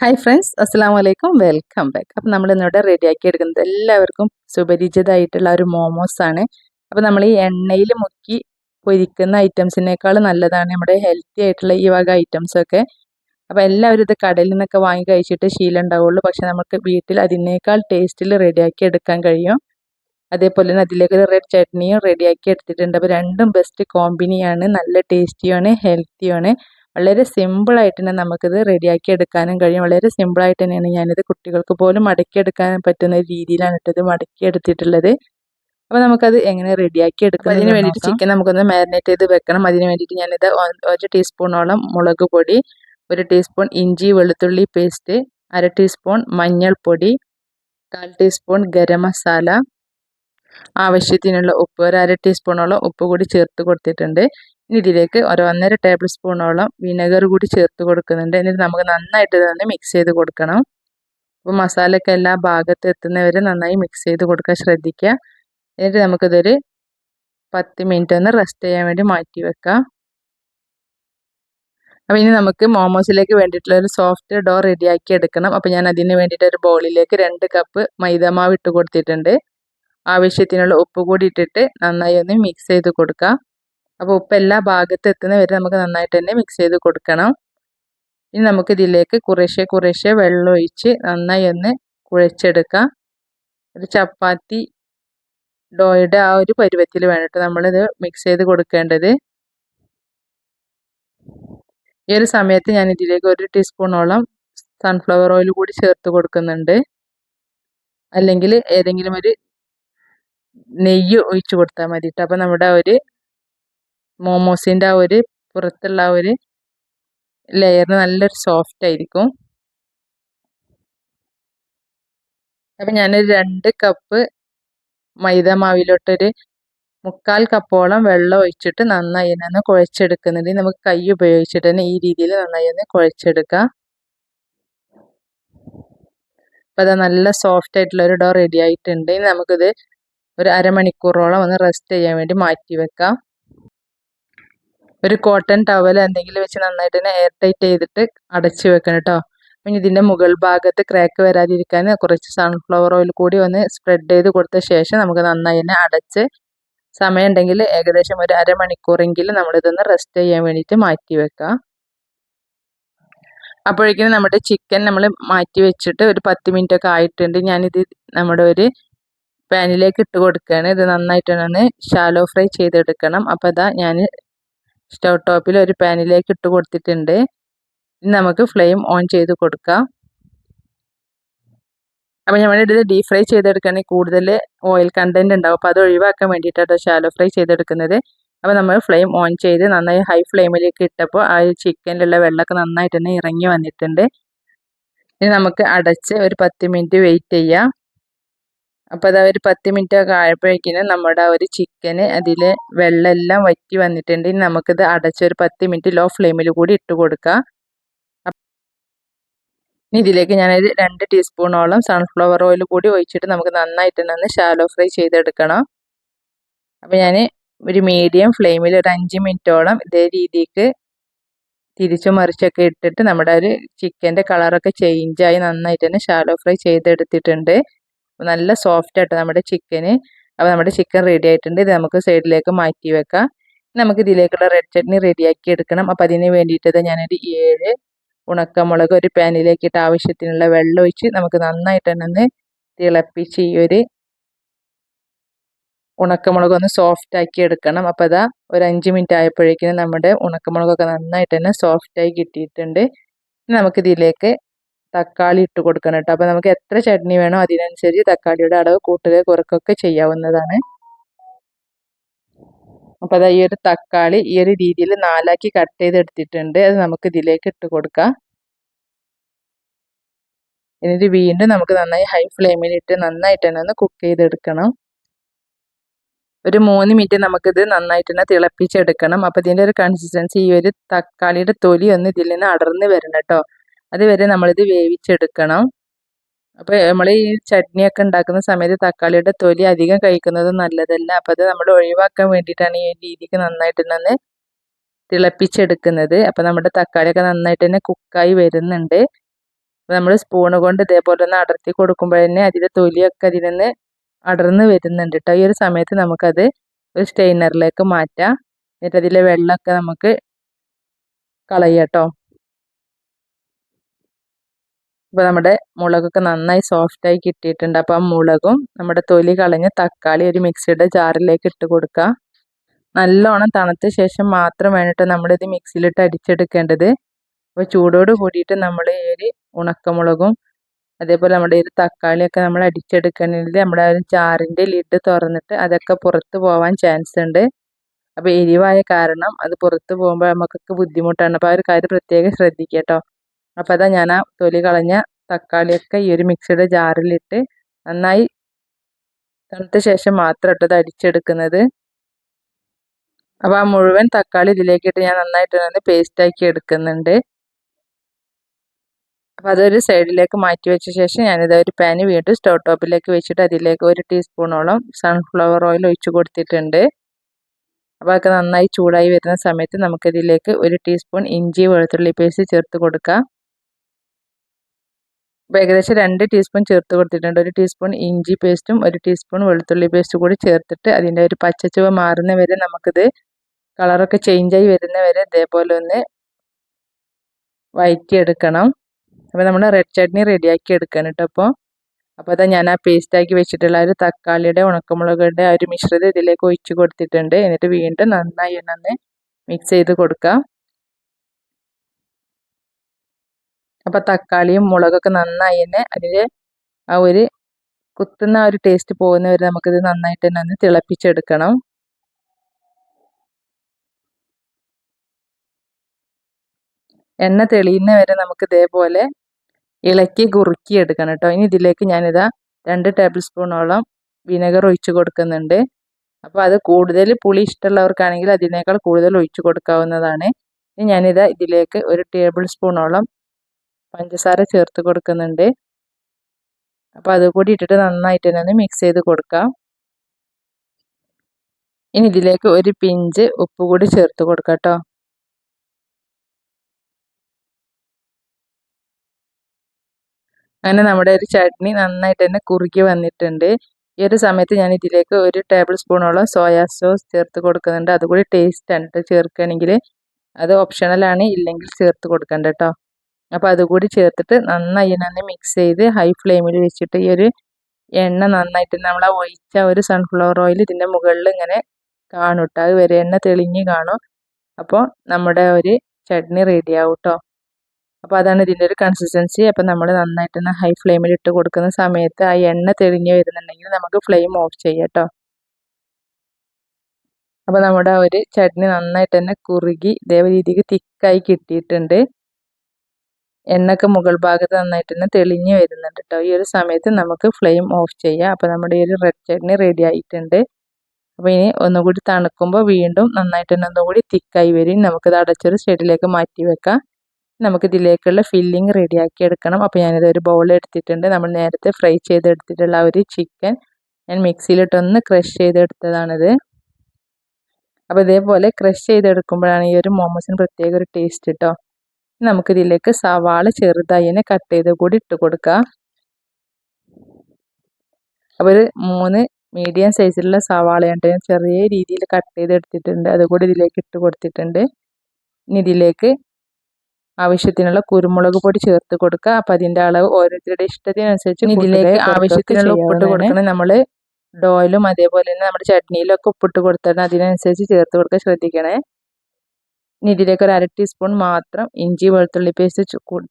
Hi friends അസ്സാം വലൈക്കും welcome back അപ്പം നമ്മൾ ഇന്നിവിടെ റെഡിയാക്കി എടുക്കുന്നത് എല്ലാവർക്കും സുപരിചിതമായിട്ടുള്ള ഒരു മോമോസ് ആണ്. അപ്പോൾ നമ്മൾ ഈ എണ്ണയിൽ മുക്കി പൊരിക്കുന്ന ഐറ്റംസിനേക്കാൾ നല്ലതാണ് നമ്മുടെ ഹെൽത്തി ആയിട്ടുള്ള ഈ വക ഐറ്റംസൊക്കെ അപ്പോൾ എല്ലാവരും ഇത് കടയിൽ നിന്നൊക്കെ വാങ്ങി കഴിച്ചിട്ട് ശീലം ഉണ്ടാവുള്ളൂ. പക്ഷെ നമുക്ക് വീട്ടിൽ അതിനേക്കാൾ ടേസ്റ്റിൽ റെഡിയാക്കി എടുക്കാൻ കഴിയും. അതേപോലെ തന്നെ അതിലേക്ക് ഒരു റെഡ് ചട്നിയും റെഡിയാക്കി എടുത്തിട്ടുണ്ട്. അപ്പോൾ രണ്ടും ബെസ്റ്റ് കോമ്പിനിയാണ് നല്ല ടേസ്റ്റിയാണ് ഹെൽത്തിയാണ് വളരെ സിമ്പിളായിട്ട് തന്നെ നമുക്കിത് റെഡിയാക്കി എടുക്കാനും കഴിയും. വളരെ സിമ്പിളായിട്ട് തന്നെയാണ് ഞാനിത് കുട്ടികൾക്ക് പോലും മടക്കിയെടുക്കാൻ പറ്റുന്ന രീതിയിലാണ് ഇട്ടത് മടക്കിയെടുത്തിട്ടുള്ളത് അപ്പോൾ നമുക്കത് എങ്ങനെ റെഡിയാക്കി എടുക്കാം അതിന് വേണ്ടിയിട്ട് ചിക്കൻ നമുക്കൊന്ന് മാരിനേറ്റ് ചെയ്ത് വെക്കണം. അതിന് വേണ്ടിയിട്ട് ഞാനിത് ഒരു ടീസ്പൂണോളം മുളക് പൊടി ഒരു ടീസ്പൂൺ ഇഞ്ചി വെളുത്തുള്ളി പേസ്റ്റ് അര ടീസ്പൂൺ മഞ്ഞൾപ്പൊടി കാൽ ടീസ്പൂൺ ഗരം മസാല ആവശ്യത്തിനുള്ള ഉപ്പ് ഒരു അര ടീസ്പൂണോളം ഉപ്പ് കൂടി ചേർത്ത് കൊടുത്തിട്ടുണ്ട്. ഇനി ഇതിലേക്ക് ഒരു ഒന്നര ടേബിൾ സ്പൂണോളം വിനെഗർ കൂടി ചേർത്ത് കൊടുക്കുന്നുണ്ട്. എന്നിട്ട് നമുക്ക് നന്നായിട്ട് തന്നെ മിക്സ് ചെയ്ത് കൊടുക്കണം. അപ്പോൾ മസാലയൊക്കെ എല്ലാ ഭാഗത്ത് എത്തുന്നവരെ നന്നായി മിക്സ് ചെയ്ത് കൊടുക്കാൻ ശ്രദ്ധിക്കുക. എന്നിട്ട് നമുക്കിതൊരു പത്ത് മിനിറ്റ് ഒന്ന് റെസ്റ്റ് ചെയ്യാൻ വേണ്ടി മാറ്റി വെക്കാം. അപ്പോൾ ഇനി നമുക്ക് മോമോസിലേക്ക് വേണ്ടിയിട്ടുള്ള ഒരു സോഫ്റ്റ് ഡോ റെഡിയാക്കി എടുക്കണം. അപ്പോൾ ഞാൻ അതിന് വേണ്ടിയിട്ട് ഒരു ബൗളിലേക്ക് രണ്ട് കപ്പ് മൈദമാവ് ഇട്ട് കൊടുത്തിട്ടുണ്ട്. ആവശ്യത്തിനുള്ള ഉപ്പ് കൂടി ഇട്ടിട്ട് നന്നായി ഒന്ന് മിക്സ് ചെയ്ത് കൊടുക്കാം. അപ്പോൾ ഉപ്പ് എല്ലാ ഭാഗത്ത് എത്തുന്ന വരെ നമുക്ക് നന്നായിട്ട് തന്നെ മിക്സ് ചെയ്ത് കൊടുക്കണം. ഇനി നമുക്ക് ഇതിലേക്ക് കുറേശ്ശെ കുറേശ്ശെ വെള്ളം ഒഴിച്ച് നന്നായി ഒന്ന് കുഴച്ചെടുക്കാം. ഒരു ചപ്പാത്തി ഡോയുടെ ആ ഒരു പരുവത്തിൽ വേണ്ടിട്ട് നമ്മളിത് മിക്സ് ചെയ്ത് കൊടുക്കേണ്ടത്. ഈ ഒരു സമയത്ത് ഞാൻ ഇതിലേക്ക് ഒരു ടീസ്പൂണോളം സൺഫ്ലവർ ഓയിൽ കൂടി ചേർത്ത് കൊടുക്കുന്നുണ്ട്. അല്ലെങ്കിൽ ഏതെങ്കിലും ഒരു നെയ്യ് ഒഴിച്ച് കൊടുത്താൽ മതിയിട്ട് അപ്പം നമ്മുടെ ഒരു മോമോസിന്റെ ആ ഒരു പുറത്തുള്ള ആ ഒരു ലെയറിന് നല്ലൊരു സോഫ്റ്റ് ആയിരിക്കും. അപ്പം ഞാനൊരു രണ്ട് കപ്പ് മൈദ മാവിലോട്ടൊരു മുക്കാൽ കപ്പോളം വെള്ളം ഒഴിച്ചിട്ട് നന്നായി തന്നെ ഒന്ന് കുഴച്ചെടുക്കുന്നുണ്ട്. നമുക്ക് കൈ ഉപയോഗിച്ചിട്ട് തന്നെ ഈ രീതിയിൽ നന്നായി ഒന്ന് കുഴച്ചെടുക്കാം. അപ്പം അത് നല്ല സോഫ്റ്റ് ആയിട്ടുള്ള ഒരു ഡോ റെഡി ആയിട്ടുണ്ട്. ഇനി നമുക്കിത് ഒരു അരമണിക്കൂറോളം ഒന്ന് റെസ്റ്റ് ചെയ്യാൻ വേണ്ടി മാറ്റി വെക്കാം. ഒരു കോട്ടൺ ടവൽ എന്തെങ്കിലും വെച്ച് നന്നായിട്ട് തന്നെ എയർ ടൈറ്റ് ചെയ്തിട്ട് അടച്ചു വെക്കണം കേട്ടോ പിന്നെ ഇതിന്റെ മുകൾ ഭാഗത്ത് ക്രാക്ക് വരാതിരിക്കാൻ കുറച്ച് സൺഫ്ലവർ ഓയിൽ കൂടി ഒന്ന് സ്പ്രെഡ് ചെയ്ത് കൊടുത്ത ശേഷം നമുക്ക് നന്നായി തന്നെ അടച്ച് സമയം ഉണ്ടെങ്കിൽ ഏകദേശം ഒരു അരമണിക്കൂറെങ്കിലും നമ്മളിതൊന്ന് റെസ്റ്റ് ചെയ്യാൻ വേണ്ടിയിട്ട് മാറ്റി വെക്കാം. അപ്പോഴേക്കും നമ്മുടെ ചിക്കൻ നമ്മൾ മാറ്റി വെച്ചിട്ട് ഒരു പത്ത് മിനിറ്റ് ഒക്കെ ആയിട്ടുണ്ട്. ഞാനിത് നമ്മുടെ ഒരു പാനിലേക്ക് ഇട്ട് കൊടുക്കുകയാണ്. ഇത് നന്നായിട്ടൊന്ന് ഷാലോ ഫ്രൈ ചെയ്തെടുക്കണം. അപ്പോൾ അതാ ഞാൻ സ്റ്റൗ ടോപ്പിൽ ഒരു പാനിലേക്ക് ഇട്ട് കൊടുത്തിട്ടുണ്ട്. ഇനി നമുക്ക് ഫ്ലെയിം ഓൺ ചെയ്ത് കൊടുക്കാം. അപ്പോൾ നമ്മളിത് ഡീപ് ഫ്രൈ ചെയ്തെടുക്കുകയാണെങ്കിൽ കൂടുതൽ ഓയിൽ കണ്ടന്റ് ഉണ്ടാവും. അപ്പോൾ അത് ഒഴിവാക്കാൻ വേണ്ടിയിട്ടാണ് ഷാലോ ഫ്രൈ ചെയ്തെടുക്കുന്നത്. അപ്പോൾ നമ്മൾ ഫ്ലെയിം ഓൺ ചെയ്ത് നന്നായി ഹൈ ഫ്ലെയിമിലേക്ക് ഇട്ടപ്പോൾ ആ ചിക്കനിലുള്ള വെള്ളമൊക്കെ നന്നായിട്ട് തന്നെ ഇറങ്ങി വന്നിട്ടുണ്ട്. ഇനി നമുക്ക് അടച്ച് ഒരു പത്ത് മിനിറ്റ് വെയിറ്റ് ചെയ്യാം. അപ്പോൾ അത് ഒരു പത്ത് മിനിറ്റ് ഒക്കെ ആയപ്പോഴേക്കിനും നമ്മുടെ ഒരു ചിക്കന് അതിൽ വെള്ളമെല്ലാം വറ്റി വന്നിട്ടുണ്ട്. ഇനി നമുക്കിത് അടച്ചൊരു പത്ത് മിനിറ്റ് ലോ ഫ്ലെയിമിൽ കൂടി ഇട്ട് കൊടുക്കാം. ഇനി ഇതിലേക്ക് ഞാനൊരു രണ്ട് ടീസ്പൂണോളം സൺഫ്ലവർ ഓയിൽ കൂടി ഒഴിച്ചിട്ട് നമുക്ക് നന്നായിട്ട് ഷാലോ ഫ്രൈ ചെയ്തെടുക്കണം. അപ്പോൾ ഞാൻ ഒരു മീഡിയം ഫ്ലെയിമിൽ ഒരു അഞ്ച് മിനിറ്റോളം ഇതേ രീതിക്ക് തിരിച്ചു മറിച്ചൊക്കെ ഇട്ടിട്ട് നമ്മുടെ ഒരു ചിക്കന്റെ കളറൊക്കെ ചേഞ്ചായി നന്നായിട്ട് തന്നെ ഷാലോ ഫ്രൈ ചെയ്തെടുത്തിട്ടുണ്ട്. നല്ല സോഫ്റ്റ് ആയിട്ട് നമ്മുടെ ചിക്കന് അപ്പോൾ നമ്മുടെ ചിക്കൻ റെഡി ആയിട്ടുണ്ട്. ഇത് നമുക്ക് സൈഡിലേക്ക് മാറ്റി വെക്കാം. നമുക്ക് ഇതിലേക്കുള്ള റെഡ് ചട്നി റെഡിയാക്കി എടുക്കണം. അപ്പോൾ അതിന് വേണ്ടിയിട്ട് ഞാനൊരു ഏഴ് ഉണക്കമുളക് ഒരു പാനിലേക്ക് ഇട്ട് ആവശ്യത്തിനുള്ള വെള്ളം ഒഴിച്ച് നമുക്ക് നന്നായിട്ട് തന്നെ ഒന്ന് തിളപ്പിച്ച് ഈ ഒരു ഉണക്കമുളക് ഒന്ന് സോഫ്റ്റ് ആക്കി എടുക്കണം. അപ്പോൾ അതാ ഒരു അഞ്ച് മിനിറ്റ് ആയപ്പോഴേക്കും നമ്മുടെ ഉണക്കമുളകൊക്കെ നന്നായിട്ട് തന്നെ സോഫ്റ്റായി കിട്ടിയിട്ടുണ്ട്. നമുക്കിതിലേക്ക് തക്കാളി ഇട്ട് കൊടുക്കണം കേട്ടോ. അപ്പോൾ നമുക്ക് എത്ര ചട്നി വേണോ അതിനനുസരിച്ച് തക്കാളിയുടെ അളവ് കൂട്ടുക കുറക്കുകയൊക്കെ ചെയ്യാവുന്നതാണ്. അപ്പോൾ അതാ ഈ ഒരു തക്കാളി ഈ ഒരു രീതിയിൽ നാലാക്കി കട്ട് ചെയ്തെടുത്തിട്ടുണ്ട്. അത് നമുക്ക് ഇതിലേക്ക് ഇട്ട് കൊടുക്കാം. എന്നിട്ട് വീണ്ടും നമുക്ക് നന്നായി ഹൈ ഫ്ലെയിമിൽ ഇട്ട് നന്നായിട്ട് തന്നെ ഒന്ന് കുക്ക് ചെയ്തെടുക്കണം. ഒരു മൂന്ന് മിനിറ്റ് നമുക്കിത് നന്നായിട്ട് തന്നെ തിളപ്പിച്ചെടുക്കണം. അപ്പോൾ ഇതിന്റെ ഒരു കൺസിസ്റ്റൻസി ഈ ഒരു തക്കാളിയുടെ തൊലി ഒന്ന് ഇതിൽ നിന്ന് അടർന്ന് വരണം കേട്ടോ. അതുവരെ നമ്മളിത് വേവിച്ചെടുക്കണം. അപ്പോൾ നമ്മൾ ഈ ചട്നിയൊക്കെ ഉണ്ടാക്കുന്ന സമയത്ത് തക്കാളിയുടെ തൊലി അധികം കഴിക്കുന്നത് നല്ലതല്ല. അപ്പോൾ അത് നമ്മൾ ഒഴിവാക്കാൻ വേണ്ടിയിട്ടാണ് ഈ രീതിക്ക് നന്നായിട്ട് തന്നെ തിളപ്പിച്ചെടുക്കുന്നത്. അപ്പോൾ നമ്മുടെ തക്കാളിയൊക്കെ നന്നായിട്ട് തന്നെ കുക്കായി വരുന്നുണ്ട്. നമ്മൾ സ്പൂണ് കൊണ്ട് ഇതേപോലെ ഒന്ന് അടർത്തി കൊടുക്കുമ്പോൾ തന്നെ അതിന്റെ തൊലിയൊക്കെ അതിൽ നിന്ന് അടർന്ന് വരുന്നുണ്ട് കേട്ടോ ഈ ഒരു സമയത്ത് നമുക്കത് ഒരു സ്റ്റെയിനറിലേക്ക് മാറ്റാം. എന്നിട്ട് അതിലെ വെള്ളമൊക്കെ നമുക്ക് കളയാട്ടോ അപ്പോൾ നമ്മുടെ മുളകൊക്കെ നന്നായി സോഫ്റ്റായി കിട്ടിയിട്ടുണ്ട്. അപ്പോൾ ആ മുളകും നമ്മുടെ തൊലി കളഞ്ഞ് തക്കാളി ഒരു മിക്സിയുടെ ജാറിലേക്ക് ഇട്ട് കൊടുക്കുക നല്ലോണം തണുത്ത ശേഷം മാത്രം വേണിട്ട് നമ്മളിത് മിക്സിയിലിട്ട് അടിച്ചെടുക്കേണ്ടത് അപ്പോൾ ചൂടോട് കൂടിയിട്ട് നമ്മൾ ഈ ഒരു ഉണക്കമുളകും അതേപോലെ നമ്മുടെ ഈ തക്കാളിയൊക്കെ നമ്മൾ അടിച്ചെടുക്കണമെങ്കിൽ നമ്മുടെ ഒരു ചാറിന്റെ ലിഡ് തുറന്നിട്ട് അതൊക്കെ പുറത്ത് പോവാൻ ചാൻസ് ഉണ്ട്. അപ്പോൾ എരിവായ കാരണം അത് പുറത്ത് പോകുമ്പോൾ നമുക്കൊക്കെ ബുദ്ധിമുട്ടാണ്. അപ്പോൾ ആ ഒരു കാര്യം പ്രത്യേകം ശ്രദ്ധിക്കുക കേട്ടോ. അപ്പോൾ അതാ ഞാൻ ആ തൊലി കളഞ്ഞ തക്കാളിയൊക്കെ ഈ ഒരു മിക്സിയുടെ ജാറിലിട്ട് നന്നായി തണുത്ത ശേഷം മാത്രം ഇട്ടത് അടിച്ചെടുക്കുന്നത്. അപ്പോൾ ആ മുഴുവൻ തക്കാളി ഇതിലേക്കിട്ട് ഞാൻ നന്നായിട്ട് തന്നെ പേസ്റ്റാക്കി എടുക്കുന്നുണ്ട്. അപ്പോൾ അതൊരു സൈഡിലേക്ക് മാറ്റി വെച്ച ശേഷം ഞാനിത് ഒരു പാന് വീണ്ടും സ്റ്റോ ടോപ്പിലേക്ക് വെച്ചിട്ട് അതിലേക്ക് ഒരു ടീസ്പൂണോളം സൺഫ്ലവർ ഓയിൽ ഒഴിച്ച് കൊടുത്തിട്ടുണ്ട്. അപ്പോൾ അതൊക്കെ നന്നായി ചൂടായി വരുന്ന സമയത്ത് നമുക്കിതിലേക്ക് ഒരു ടീസ്പൂൺ ഇഞ്ചി വെളുത്തുള്ളി പേസ്റ്റ് ചേർത്ത് കൊടുക്കാം. ഏകദേശം രണ്ട് ടീസ്പൂൺ ചേർത്ത് കൊടുത്തിട്ടുണ്ട്. ഒരു ടീസ്പൂൺ ഇഞ്ചി പേസ്റ്റും ഒരു ടീസ്പൂൺ വെളുത്തുള്ളി പേസ്റ്റും കൂടി ചേർത്തിട്ട് അതിന്റെ ഒരു പച്ചച്ചുവ മാറുന്ന വരെ നമുക്കിത് കളറൊക്കെ ചേഞ്ചായി വരുന്ന വരെ ഇതേപോലെ ഒന്ന് വഴറ്റിയെടുക്കണം അപ്പോൾ നമ്മൾ റെഡ് ചട്നി റെഡിയാക്കി എടുക്കണം കേട്ടോ അപ്പോൾ. അപ്പോൾ അതാ ഞാൻ ആ പേസ്റ്റാക്കി വെച്ചിട്ടുള്ള ഒരു തക്കാളിയുടെ ഉണക്കമുളകിന്റെ ആ ഒരു മിശ്രിതം ഇതിലേക്ക് ഒഴിച്ച് കൊടുത്തിട്ടുണ്ട്. എന്നിട്ട് വീണ്ടും നന്നായി ഒന്ന് മിക്സ് ചെയ്ത് കൊടുക്കാം. അപ്പോൾ തക്കാളിയും മുളകൊക്കെ നന്നായി തന്നെ അതിൽ ആ ഒരു കുത്തുന്ന ഒരു ടേസ്റ്റ് പോകുന്നവരെ നമുക്കിത് നന്നായിട്ട് തന്നെ ഒന്ന് തിളപ്പിച്ചെടുക്കണം. എണ്ണ തെളിയുന്ന വരെ നമുക്ക് ഇതേപോലെ ഇളക്കി കുറുക്കി എടുക്കണം കേട്ടോ. ഇനി ഇതിലേക്ക് ഞാനിതാ രണ്ട് ടേബിൾ സ്പൂണോളം വിനെഗർ ഒഴിച്ച് കൊടുക്കുന്നുണ്ട്. അപ്പോൾ അത് കൂടുതൽ പുളി ഇഷ്ടമുള്ളവർക്കാണെങ്കിൽ അതിനേക്കാൾ കൂടുതൽ ഒഴിച്ച് കൊടുക്കാവുന്നതാണ്. ഇനി ഞാനിതാ ഇതിലേക്ക് ഒരു ടേബിൾ സ്പൂണോളം പഞ്ചസാര ചേർത്ത് കൊടുക്കുന്നുണ്ട്. അപ്പോൾ അതുകൂടി ഇട്ടിട്ട് നന്നായിട്ട് തന്നെ മിക്സ് ചെയ്ത് കൊടുക്കാം. ഇനി ഇതിലേക്ക് ഒരു പിഞ്ച് ഉപ്പ് കൂടി ചേർത്ത് കൊടുക്കാം കേട്ടോ അങ്ങനെ നമ്മുടെ ഒരു ചട്നി നന്നായിട്ട് തന്നെ കുറുകി വന്നിട്ടുണ്ട്. ഈ ഒരു സമയത്ത് ഞാൻ ഇതിലേക്ക് ഒരു ടേബിൾ സ്പൂണോളം സോയാ സോസ് ചേർത്ത് കൊടുക്കുന്നുണ്ട്. അതുകൂടി ടേസ്റ്റ് ആണ് കേട്ടോ ചേർക്കുകയാണെങ്കിൽ. അത് ഓപ്ഷണലാണ് ഇല്ലെങ്കിൽ ചേർത്ത് കൊടുക്കണ്ട കേട്ടോ അപ്പോൾ അതുകൂടി ചേർത്തിട്ട് നന്നായി തന്നെ മിക്സ് ചെയ്ത് ഹൈ ഫ്ലെയിമിൽ വെച്ചിട്ട് ഈ ഒരു എണ്ണ നന്നായിട്ട് നമ്മൾ ആ ഒഴിച്ച ഒരു സൺഫ്ലവർ ഓയിൽ ഇതിന്റെ മുകളിൽ ഇങ്ങനെ കാണും കേട്ടോ അത് വരെ എണ്ണ തെളിഞ്ഞ് കാണും. അപ്പോൾ നമ്മുടെ ഒരു ചട്നി റെഡി ആവും കേട്ടോ അപ്പോൾ അതാണ് ഇതിന്റെ ഒരു കൺസിസ്റ്റൻസി അപ്പോൾ നമ്മൾ നന്നായിട്ട് ഹൈ ഫ്ലെയിമിൽ ഇട്ട് കൊടുക്കുന്ന സമയത്ത് ആ എണ്ണ തെളിഞ്ഞ് വരുന്നുണ്ടെങ്കിൽ നമുക്ക് ഫ്ലെയിം ഓഫ് ചെയ്യാം കേട്ടോ അപ്പോൾ നമ്മുടെ ഒരു ചട്നി നന്നായിട്ട് തന്നെ കുറുകി ഇതേ രീതിക്ക് തിക്കായി കിട്ടിയിട്ടുണ്ട്. എണ്ണക്ക് മുകൾ ഭാഗത്ത് നന്നായിട്ട് തന്നെ തെളിഞ്ഞ് വരുന്നുണ്ട് കേട്ടോ ഈ ഒരു സമയത്ത് നമുക്ക് ഫ്ലെയിം ഓഫ് ചെയ്യാം. അപ്പോൾ നമ്മുടെ ഈ ഒരു റെഡ് ചട്നി റെഡി ആയിട്ടുണ്ട്. അപ്പോൾ ഇനി ഒന്നുകൂടി തണുക്കുമ്പോൾ വീണ്ടും നന്നായിട്ട് തന്നെ ഒന്നുകൂടി തിക്കായി വരും. നമുക്കിത് അടച്ചൊരു സൈഡിലേക്ക് മാറ്റി വെക്കാം. നമുക്ക് ഇതിലേക്കുള്ള ഫില്ലിങ് റെഡിയാക്കി എടുക്കണം. അപ്പോൾ ഞാനിത് ഒരു ബൗൾ എടുത്തിട്ടുണ്ട്. നമ്മൾ നേരത്തെ ഫ്രൈ ചെയ്തെടുത്തിട്ടുള്ള ഒരു ചിക്കൻ ഞാൻ മിക്സിയിലിട്ടൊന്ന് ക്രഷ് ചെയ്തെടുത്തതാണിത്. അപ്പോൾ ഇതേപോലെ ക്രഷ് ചെയ്തെടുക്കുമ്പോഴാണ് ഈ ഒരു മോമോസിന് പ്രത്യേക ഒരു ടേസ്റ്റ് കേട്ടോ നമുക്കിതിലേക്ക് സവാള ചെറുതായി തന്നെ കട്ട് ചെയ്ത് കൂടി ഇട്ട് കൊടുക്കാം. അപ്പോൾ ഒരു മൂന്ന് മീഡിയം സൈസിലുള്ള സവാളയുണ്ട് ഞാൻ ചെറിയ രീതിയിൽ കട്ട് ചെയ്ത് എടുത്തിട്ടുണ്ട്. അതുകൂടി ഇതിലേക്ക് ഇട്ട് കൊടുത്തിട്ടുണ്ട്. ഇനി ഇതിലേക്ക് ആവശ്യത്തിനുള്ള കുരുമുളക് പൊടി ചേർത്ത് കൊടുക്കുക അപ്പം അതിന്റെ അളവ് ഓരോരുത്തരുടെ ഇഷ്ടത്തിനനുസരിച്ച് ഇതിലേക്ക് ആവശ്യത്തിനുള്ള ഉപ്പിട്ട് കൊടുക്കണം. നമ്മൾ ഡോയിലും അതേപോലെ തന്നെ നമ്മുടെ ചട്നിയിലും ഒക്കെ ഉപ്പിട്ട് കൊടുത്തിട്ട് അതിനനുസരിച്ച് ചേർത്ത് കൊടുക്കാൻ ശ്രദ്ധിക്കണേ. ഇതിലേക്ക് ഒരു അര ടീസ്പൂൺ മാത്രം ഇഞ്ചി വെളുത്തുള്ളി പേസ്റ്റ്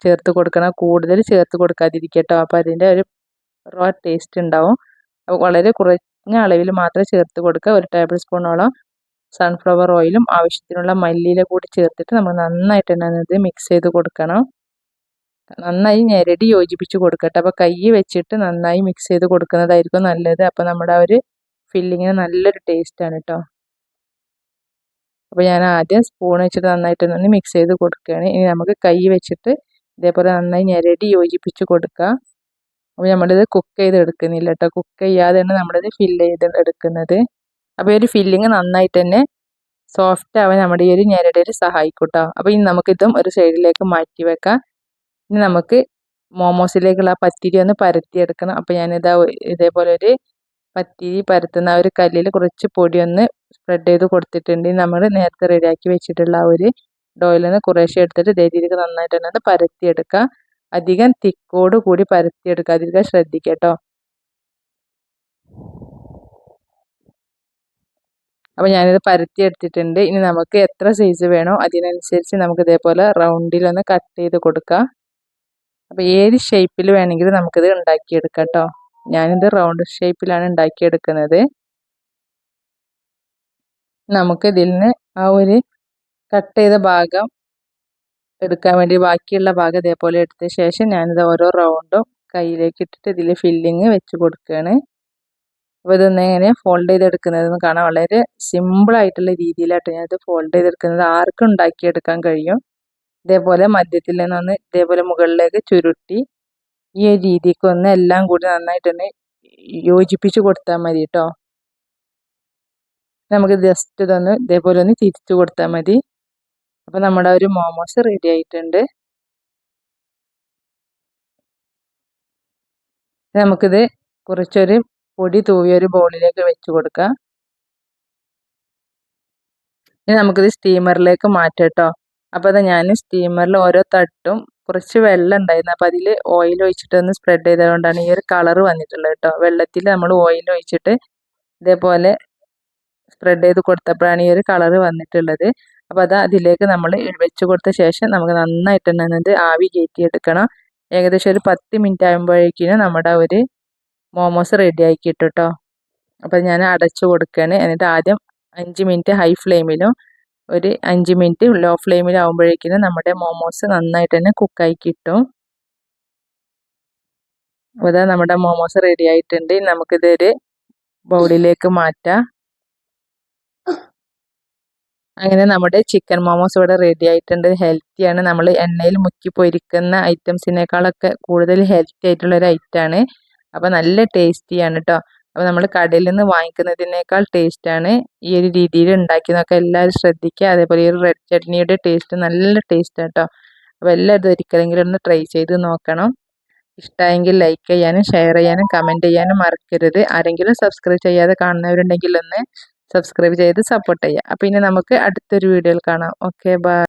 ചേർത്ത് കൊടുക്കണം. കൂടുതൽ ചേർത്ത് കൊടുക്കാതിരിക്കട്ടോ. അപ്പോൾ അതിന്റെ ഒരു റോ ടേസ്റ്റ് ഉണ്ടാവും. വളരെ കുറഞ്ഞ അളവിൽ മാത്രം ചേർത്ത് കൊടുക്കുക. ഒരു ടേബിൾ സ്പൂണോളം സൺഫ്ലവർ ഓയിലും ആവശ്യത്തിനുള്ള മല്ലിയില കൂടി ചേർത്തിട്ട് നമ്മൾ നന്നായിട്ട് തന്നെ മിക്സ് ചെയ്ത് കൊടുക്കണം. നന്നായി ഞെരടി യോജിപ്പിച്ച് കൊടുക്കട്ടെ. അപ്പോൾ കൈ വെച്ചിട്ട് നന്നായി മിക്സ് ചെയ്ത് കൊടുക്കുന്നതായിരിക്കും നല്ലത്. അപ്പോൾ നമ്മുടെ ആ ഒരു ഫില്ലിങ്ങിന് നല്ലൊരു ടേസ്റ്റാണ് കേട്ടോ അപ്പോൾ ഞാൻ ആദ്യം സ്പൂൺ വെച്ചിട്ട് നന്നായിട്ട് ഒന്ന് മിക്സ് ചെയ്ത് കൊടുക്കുകയാണ്. ഇനി നമുക്ക് കൈ വെച്ചിട്ട് ഇതേപോലെ നന്നായി ഞെരടി യോജിപ്പിച്ച് കൊടുക്കുക. അപ്പോൾ നമ്മളിത് കുക്ക് ചെയ്ത് എടുക്കുന്നില്ല കേട്ടോ കുക്ക് ചെയ്യാതെയാണ് നമ്മളിത് ഫില്ല് ചെയ്ത് എടുക്കുന്നത്. അപ്പോൾ ഈ ഒരു ഫില്ലിങ് നന്നായിട്ട് തന്നെ സോഫ്റ്റ് ആവാൻ നമ്മുടെ ഈ ഒരു ഞെരടിയിൽ സഹായിക്കും കേട്ടോ അപ്പോൾ ഇനി നമുക്കിതും ഒരു സൈഡിലേക്ക് മാറ്റി വെക്കാം. ഇനി നമുക്ക് മോമോസിലേക്കുള്ള പത്തിരി ഒന്ന് പരത്തിയെടുക്കണം. അപ്പോൾ ഞാനിതാ ഇതേപോലെ ഒരു പത്തിരി പരത്തുന്ന ആ ഒരു കല്ലിൽ കുറച്ച് പൊടി ഒന്ന് സ്പ്രെഡ് ചെയ്ത് കൊടുത്തിട്ടുണ്ട്. നമ്മൾ നേരത്തെ റെഡിയാക്കി വെച്ചിട്ടുള്ള ആ ഒരു ഡോയിൽ നിന്ന് കുറേശ്ശെ എടുത്തിട്ട് ഇതേ നന്നായിട്ട് തന്നെ ഒന്ന് പരത്തിയെടുക്കുക. അധികം തിക്കോട് കൂടി പരത്തിയെടുക്കുക. ശ്രദ്ധിക്കുക കേട്ടോ. അപ്പോൾ ഞാനിത് പരത്തി എടുത്തിട്ടുണ്ട് ഇനി നമുക്ക് എത്ര സൈസ് വേണോ അതിനനുസരിച്ച് നമുക്ക് ഇതേപോലെ റൗണ്ടിലൊന്ന് കട്ട് ചെയ്ത് കൊടുക്കാം. അപ്പോൾ ഏത് ഷേപ്പിൽ വേണമെങ്കിലും നമുക്കിത് ഉണ്ടാക്കിയെടുക്കാം കേട്ടോ. ഞാനിത് റൗണ്ട് ഷേപ്പിലാണ് ഉണ്ടാക്കിയെടുക്കുന്നത്. നമുക്ക് ഇതിൽ നിന്ന് ആ ഒരു കട്ട് ചെയ്ത ഭാഗം എടുക്കാൻ വേണ്ടി ബാക്കിയുള്ള ഭാഗം ഇതേപോലെ എടുത്ത ശേഷം ഞാനിത് ഓരോ റൗണ്ടും കയ്യിലേക്ക് ഇട്ടിട്ട് ഇതിൽ ഫില്ലിങ് വെച്ച് കൊടുക്കുകയാണ് അപ്പോൾ ഇതൊന്ന് എങ്ങനെ ഫോൾഡ് ചെയ്തെടുക്കുന്നതെന്ന് കാണാൻ വളരെ സിമ്പിൾ ആയിട്ടുള്ള രീതിയിലായിട്ട് ഞാനിത് ഫോൾഡ് ചെയ്തെടുക്കുന്നത്. ആർക്കും ഉണ്ടാക്കിയെടുക്കാൻ കഴിയും. ഇതേപോലെ മധ്യത്തിൽ നിന്നൊന്ന് ഇതേപോലെ മുകളിലേക്ക് ചുരുട്ടി ഈ ഒരു രീതിക്ക് ഒന്ന് എല്ലാം കൂടി നന്നായിട്ട് നന്നായിട്ടൊന്ന് യോജിപ്പിച്ച് കൊടുത്താൽ മതി കേട്ടോ നമുക്ക് ജസ്റ്റ് ഇതൊന്ന് ഇതേപോലെ ഒന്ന് തിരിച്ചു കൊടുത്താൽ മതി. അപ്പോൾ നമ്മുടെ ഒരു മോമോസ് റെഡി ആയിട്ടുണ്ട്. നമുക്കിത് കുറച്ചൊരു പൊടി തൂവിയ ഒരു ബോളിലേക്ക് വെച്ച് കൊടുക്കാം. ഇനി നമുക്കിത് സ്റ്റീമറിലേക്ക് മാറ്റാം കേട്ടോ അപ്പോൾ അത് ഞാൻ സ്റ്റീമറിൽ ഓരോ തട്ടും കുറച്ച് വെള്ളം ഉണ്ടായിരുന്നു. അപ്പോൾ അതിൽ ഓയിൽ ഒഴിച്ചിട്ട് ഒന്ന് സ്പ്രെഡ് ചെയ്തതുകൊണ്ടാണ് ഈ ഒരു കളർ വന്നിട്ടുള്ളത് കേട്ടോ. വെള്ളത്തിൽ നമ്മൾ ഓയിൽ ഒഴിച്ചിട്ട് ഇതേപോലെ സ്പ്രെഡ് ചെയ്ത് കൊടുത്തപ്പോഴാണ് ഈ ഒരു കളർ വന്നിട്ടുള്ളത്. അപ്പോൾ അത് അതിലേക്ക് നമ്മൾ വെച്ച് കൊടുത്ത ശേഷം നമുക്ക് നന്നായിട്ട് തന്നെ ആവി കയറ്റിയെടുക്കണം. ഏകദേശം ഒരു പത്ത് മിനിറ്റ് ആകുമ്പോഴേക്കും നമ്മുടെ ഒരു മോമോസ് റെഡി ആക്കി കേട്ടോ അപ്പോൾ ഞാൻ അടച്ചു കൊടുക്കുകയാണ്. എന്നിട്ട് ആദ്യം അഞ്ച് മിനിറ്റ് ഹൈ ഫ്ലെയിമിലും ഒരു അഞ്ച് മിനിറ്റ് ലോ ഫ്ലെയിമിൽ ആവുമ്പോഴേക്കും നമ്മുടെ മോമോസ് നന്നായിട്ട് തന്നെ കുക്കായി കിട്ടും. അതാ നമ്മുടെ മോമോസ് റെഡി ആയിട്ടുണ്ട്. നമുക്കിതൊരു ബൗളിലേക്ക് മാറ്റാം. അങ്ങനെ നമ്മുടെ ചിക്കൻ മോമോസ് ഇവിടെ റെഡി ആയിട്ടുണ്ട്. ഹെൽത്തിയാണ് നമ്മൾ എണ്ണയിൽ മുക്കി പൊരിക്കുന്ന ഐറ്റംസിനേക്കാളൊക്കെ കൂടുതൽ ഹെൽത്തി ആയിട്ടുള്ള ഒരു ഐറ്റമാണ് അപ്പോൾ നല്ല ടേസ്റ്റിയാണ് കേട്ടോ അപ്പോൾ നമ്മൾ കടയിൽ നിന്ന് വാങ്ങിക്കുന്നതിനേക്കാൾ ടേസ്റ്റാണ് ഈ ഒരു രീതിയിൽ ഉണ്ടാക്കിയതൊക്കെ എല്ലാവരും ശ്രദ്ധിക്കുക. അതേപോലെ ഈ റെഡ് ചട്നിയുടെ ടേസ്റ്റ് നല്ല ടേസ്റ്റ് കേട്ടോ അപ്പോൾ എല്ലാവരും ഒരിക്കലെങ്കിലും ഒന്ന് ട്രൈ ചെയ്ത് നോക്കണം. ഇഷ്ടമായെങ്കിൽ ലൈക്ക് ചെയ്യാനും ഷെയർ ചെയ്യാനും കമന്റ് ചെയ്യാനും മറക്കരുത്. ആരെങ്കിലും സബ്സ്ക്രൈബ് ചെയ്യാതെ കാണുന്നവരുണ്ടെങ്കിൽ ഒന്ന് സബ്സ്ക്രൈബ് ചെയ്ത് സപ്പോർട്ട് ചെയ്യുക. അപ്പം ഇനി നമുക്ക് അടുത്തൊരു വീഡിയോയിൽ കാണാം. Okay bye